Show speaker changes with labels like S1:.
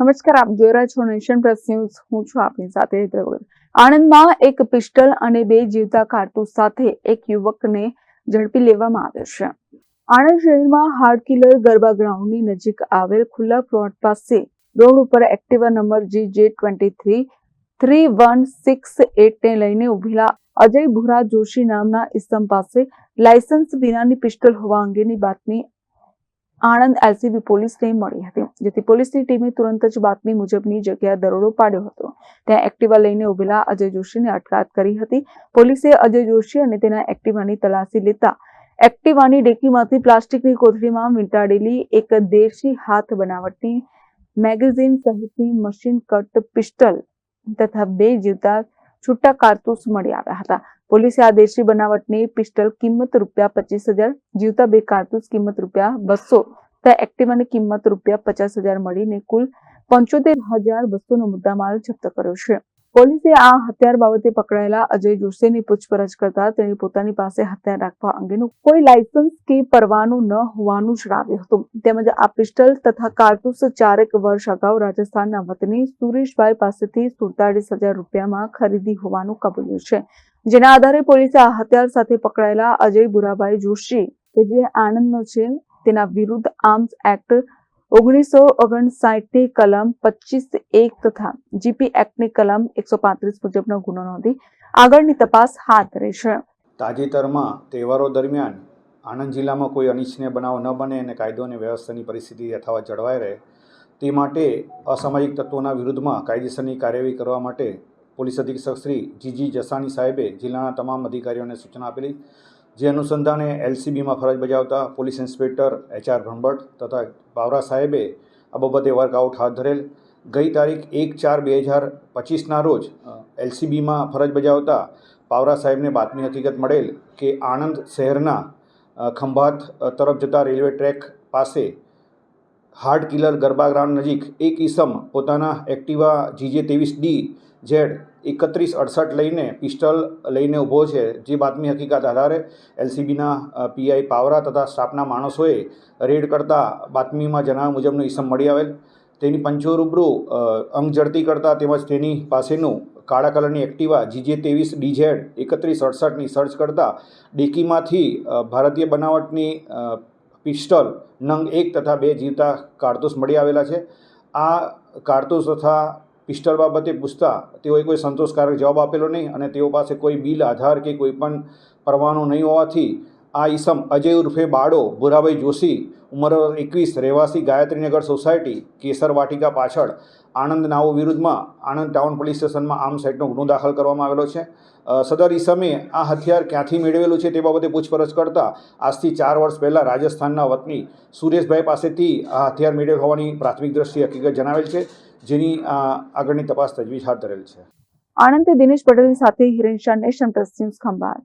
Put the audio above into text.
S1: નમસ્કાર, આપ જોઈ રહ્યા છો નેશન પ્લસ ન્યૂઝ. હું છું આપની સાથે હેતલ આણંદમાં એક પિસ્ટલ અને બે જીવતા કારતૂસ સાથે એક યુવકને ઝડપી લેવામાં આવ્યો છે. આણંદ શહેરમાં હાર્ડ કિલર ગરબા ગ્રાઉન્ડની નજીક આવેલ ખુલ્લા પ્લોટ પાસે રોડ ઉપર Activa number G J twenty three three one six એટને લઈને ઉભેલા અજય ભુરા જોશી નામના ઇસમ પાસે લાયસન્સ વિનાની પિસ્ટલ હોવા અંગેની બાતમી આણંદ એલસીબી પોલીસને મળી હતી. જેથી પોલીસની ટીમે તુરંત જ બાતમી મુજબની જગ્યાએ દરોડો પાડ્યો હતો. ત્યાં એક્ટિવા લઈને ઉભેલા અજય જોશીને અટકાયત કરી હતી. પોલીસે અજય જોશી અને તેના એક્ટિવાની તલાશી લેતા એક્ટિવાની ડેકીમાંથી પ્લાસ્ટિકની કોથળીમાં વીંટાડેલી એક દેશી હાથ બનાવટની મેગેઝીન સહિતની મશીન કટ પિસ્ટલ તથા બે જીવતા છૂટા કારતૂસ મળી આવ્યા હતા. પોલીસે આ દેશી બનાવટની પિસ્ટલ કિંમત રૂપિયા પચીસ હજાર, જીવતા બે કારતૂસ કિંમત રૂપિયા બસો તથા એક્ટિવાની કિંમત રૂપિયા પચાસ હજાર મળીને કુલ પંચોતેર હજાર બસોનો મુદ્દામાલ જપ્ત કર્યો છે. પોલીસે આ હથિયાર બાબતે પકડાયેલા અજય જોશીની પૂછપરછ કરતા તેણે પોતાની પાસે હથિયાર રાખવા અંગેનું કોઈ લાયસન્સ કે પરવાનું ન હોવાનું જણાવ્યું હતું. તેમજ આ પિસ્ટલ તથા કારતૂસ ચારેક વર્ષ અગાઉ રાજસ્થાનના વતની સુરેશભાઈ પાસેથી સુડતાલીસ હજાર રૂપિયામાં ખરીદી હોવાનું કબૂલ્યું છે. જેના આધારે પોલીસે આ હથિયાર સાથે પકડાયેલા અજય બુરાભાઈ જોશી, કે જે આણંદનો છે તેના વિરુદ્ધ આર્મ્સ એક્ટ ઓગણીસો ઓગણસાઠની કલમ પચીસ એક તથા જીપી એક્ટની કલમ એકસો પાંત્રીસ મુજબનો ગુનો નોંધી આગળની તપાસ હાથ ધરી છે.
S2: તાજેતરમાં તહેવારો દરમિયાન આણંદ જિલ્લામાં કોઈ અનિચ્છનીય બનાવ ન બને અને કાયદો અને વ્યવસ્થાની પરિસ્થિતિ યથાવત જળવાઈ રહે, તે માટે અસામાજિક તત્વોના વિરુદ્ધમાં કાયદેસરની કાર્યવાહી કરવા માટે પોલીસ અધિક્ષક શ્રી જીજી જસાણી સાહેબે જિલ્લાના તમામ અધિકારીઓને સૂચના આપેલી જે અનુસંધાને એલસીબીમાં ફરજ બજાવતા પોલીસ ઇન્સ્પેક્ટર એચઆર ભણભટ્ટ તથા બાવરા સાહેબે આ બાબતે વર્કઆઉટ હાથ ધરેલ. ગઈ તારીખ એક ચાર બે હજાર પચીસના રોજ એલસીબીમાં ફરજ બજાવતા પાવરા સાહેબને બાતમી હકીકત મળેલ કે આણંદ શહેરના ખંભાત તરફ જતા રેલવે ટ્રેક પાસે હાર્ડ કિલર ગરબા ગ્રાઉન્ડ નજીક એક ઈસમ પોતાના એક્ટિવા જીજે ત્રેવીસ ડી ઝેડ એકત્રીસ અડસઠ લઈને પિસ્ટલ લઈને ઊભો છે. જે બાતમી હકીકત આધારે એલસીબીના પીઆઈ પાવરા તથા સ્ટાફના માણસોએ રેડ કરતા બાતમીમાં જણાવ્યા મુજબનો ઈસમ મળી આવેલ. તેની પંચો રૂબરૂ અંગ જડતી કરતા તેમજ તેની પાસેનું કાળા કલરની એક્ટિવા જીજે ત્રેવીસ ડીઝેડ એકત્રીસ અડસઠની સર્ચ કરતા ડેકીમાંથી ભારતીય બનાવટની પિસ્ટલ, નંગ એક તથા બે જીવતા કારતૂસ મળી આવેલા છે. આ કારતૂસ તથા પિસ્ટલ બાબતે પૂછતા તેઓએ કોઈ સંતોષકારક જવાબ આપેલો નહીં અને તેઓ પાસે કોઈ બિલ, આધાર કે કોઈ પણ પરવાનો નહીં હોવાથી આ ઈસમ અજય ઉર્ફે બાળો, ભુરાભાઈ જોશી, ઉંમર એકવીસ, રહેવાસી ગાયત્રીનગર સોસાયટી, કેસર વાટિકા પાછળ. આણંદ નાઓ વિરુદ્ધમાં આણંદ ટાઉન પોલીસ સ્ટેશનમાં આમ સાઇટનો ગુનો દાખલ કરવામાં આવેલો છે. સદર ઈસમે આ હથિયાર ક્યાંથી મેળવેલું છે તે બાબતે પૂછપરછ કરતા આજથી ચાર વર્ષ પહેલાં રાજસ્થાનના વતની સુરેશભાઈ પાસેથી આ હથિયાર મેળવેલ હોવાની પ્રાથમિક દ્રષ્ટિએ હકીકત જણાવેલ છે, જેની આગળની તપાસ તજવીજ હાથ ધરેલ છે.
S1: આણંદ દિનેશ પટેલની સાથે Hiren Shah nation plus news Khambhat.